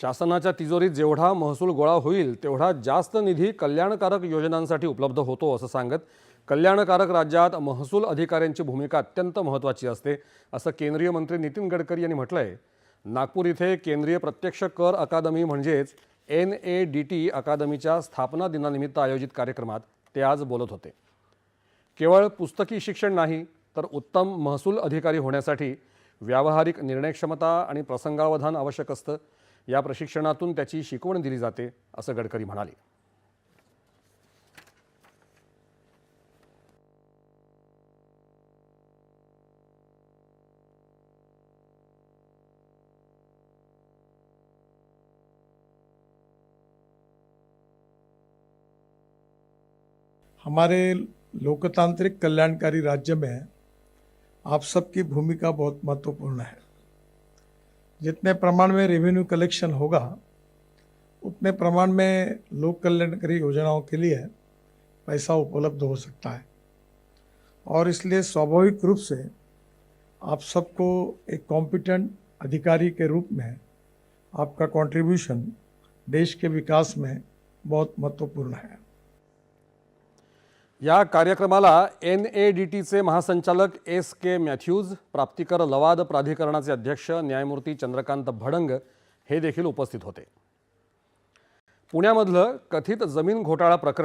शासनाच्या तिजोरीत जेवढा महसूल गोळा होईल तेवढा जास्त निधी कल्याणकारक योजनांसाठी उपलब्ध होतो असं सांगत कल्याणकारक राज्यात महसूल अधिकाऱ्यांची भूमिका अत्यंत महत्त्वाची असते असं केंद्रीय मंत्री नितीन गडकरी यांनी म्हटलं आहे नागपूर इथे केंद्रीय प्रत्यक्ष कर अकादमी म्हणजेच एन ए डी टी अकादमीच्या स्थापना दिनानिमित्त आयोजित कार्यक्रमात ते आज बोलत होते. केवळ पुस्तकी शिक्षण नाही तर उत्तम महसूल अधिकारी होण्यासाठी व्यावहारिक निर्णयक्षमता आणि प्रसंगावधान आवश्यक असतं. या प्रशिक्षणातून त्याची शिकवण दिली जाते असं गडकरी म्हणाले. हमारे लोकतांत्रिक कल्याणकारी राज्य में आप सबकी भूमिका बहुत महत्त्वपूर्ण है। जितने प्रमाण में रेवेन्यू कलेक्शन होगा, उतने प्रमाण में लोक कल्याणकारी योजनाओं के लिए पैसा उपलब्ध हो सकता है। और इसलिए स्वाभाविक रूप से आप सबको एक कॉम्पिटेंट अधिकारी के रूप में आपका कंट्रीब्यूशन देश के विकास में बहुत महत्वपूर्ण है। या कार्यक्रमाला एन ए डी टीचे महासंचालक एस के मॅथ्यूज प्राप्तिकर लवाद प्राधिकरणाचे अध्यक्ष न्यायमूर्ती चंद्रकांत भडंग हे देखील उपस्थित होते. पुण्यामधलं कथित जमीन घोटाळा प्रकरण